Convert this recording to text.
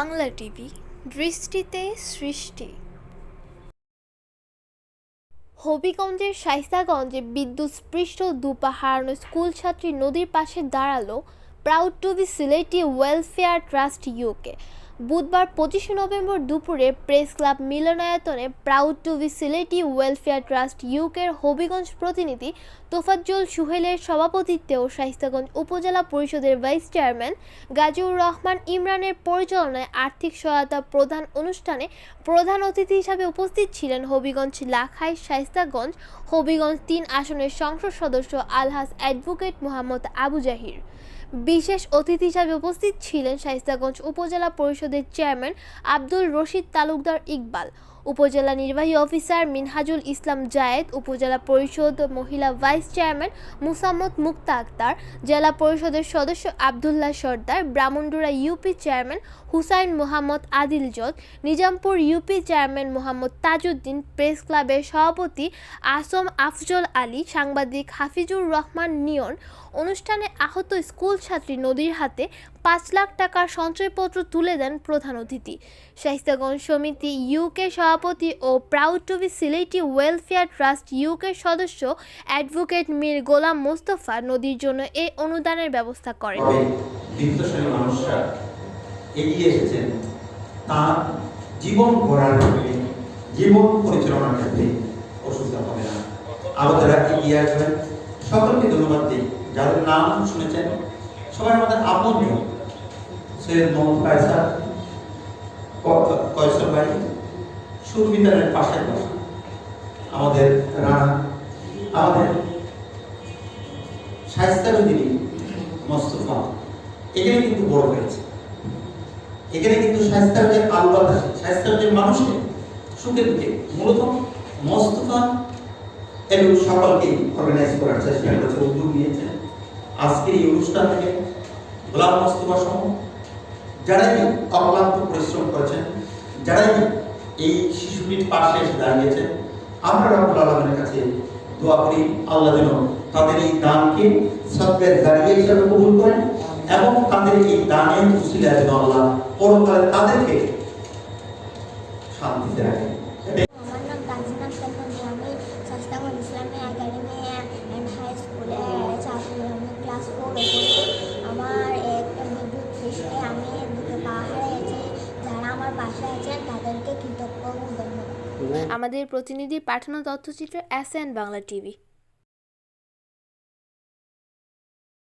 Bangla TV, দৃষ্টিতে সৃষ্টি। হবিগঞ্জের শাইস্তাগঞ্জে বিদ্যুৎস্পৃষ্ট দুপা হারানো স্কুল ছাত্রী নদীর পাশে দাঁড়াল proud to the Sylheti welfare trust UK বুধবার পঁচিশে নভেম্বর দুপুরে প্রেস ক্লাব মিলনায়তনে proud to be Sylheti welfare trust ইউকের হবিগঞ্জ প্রতিনিধি তোফাজ্জল সুহেলের সভাপতিত্বে ও শাইস্তাগঞ্জ উপজেলা পরিষদের ভাইস চেয়ারম্যান গাজীউর রহমান ইমরানের পরিচালনায় আর্থিক সহায়তা প্রদান অনুষ্ঠানে প্রধান অতিথি হিসাবে উপস্থিত ছিলেন হবিগঞ্জ লাখাই শাইস্তাগঞ্জ হবিগঞ্জ তিন আসনের সংসদ সদস্য আলহাস অ্যাডভোকেট মোহাম্মদ আবু জাহির। বিশেষ অতিথি হিসাবে উপস্থিত ছিলেন শাইস্তাগঞ্জ উপজেলা পরিষদের চেয়ারম্যান আব্দুল রশিদ তালুকদার ইকবাল। উপজেলা নির্বাহী অফিসার মিনহাজুল ইসলাম জায়েদ, উপজেলা পরিষদ মহিলা ভাইস চেয়ারম্যান মুসাম্মদ মুক্তা আক্তার, জেলা পরিষদের সদস্য Abdullah Sardar, Brahmandora UP chairman Hussain Mohammad Adil জদ Nizampur UP chairman Mohammad Tajuddin, press ক্লাবের সভাপতি আসম আফজল আলী, সাংবাদিক হাফিজুর রহমান নিয়ন, অনুষ্ঠানে আহত স্কুল ছাত্রী নদীর হাতে পাঁচ লাখ টাকার সঞ্চয়পত্র তুলে দেন প্রধান অতিথি। শাহিস্তাগঞ্জ সমিতি ইউকে সভাপতি ও proud to be Sylheti welfare trust UK সদস্য অ্যাডভোকেট মীর গোলাম মোস্তফা নদীর জন্য এই অনুদানের ব্যবস্থা করেন। এগিয়ে এসেছেন। তার জীবন ক্ষেত্রে জীবন পরিচালনার ক্ষেত্রে অসুবিধা হবে না। যারা এগিয়ে আসবেন, সকলকে ধন্যবাদ দিই। যাদের নাম শুনেছেন, সবাই আমাদের আপন সৈয়দ মোহাম্মদ সুরবিতারের পাশের বাসা। আমাদের রানা, আমাদের স্বাস্থ্যবিধি মোস্তফা। এখানে কিন্তু বড় হয়েছে। এখানে কিন্তু স্বাস্থ্যের যে আলো স্বাস্থ্যের যে মানুষকে সুখে দুঃখে মূলত মোস্তফা এবং সকলকে অর্গানাইজ করার চেষ্টা করেছে, উদ্যোগ নিয়েছে। আজকের এই অনুষ্ঠান থেকে গোলাম মোস্তফা সহ যারাই অক্লান্ত পরিশ্রম করেছেন, যারাই এই শিশুটির পাশে এসে দাঁড়িয়েছেন আমরা রব্বুল আলমের কাছে দোয়া করি, আল্লাহ যেন তাদের এই দানকে সত্যের দাঁড়িয়ে হিসাবে কবুল করেন এবং তাদের এই দানের উসিলা যেন আল্লাহ পরকালে তাদেরকে শান্তিতে রাখেন। আমার একটা বিদ্যুৎ আমি দুটো পা হারিয়েছি আমাদের প্রতিনিধি পাঠানো তথ্যচিত্র এস বাংলা টিভি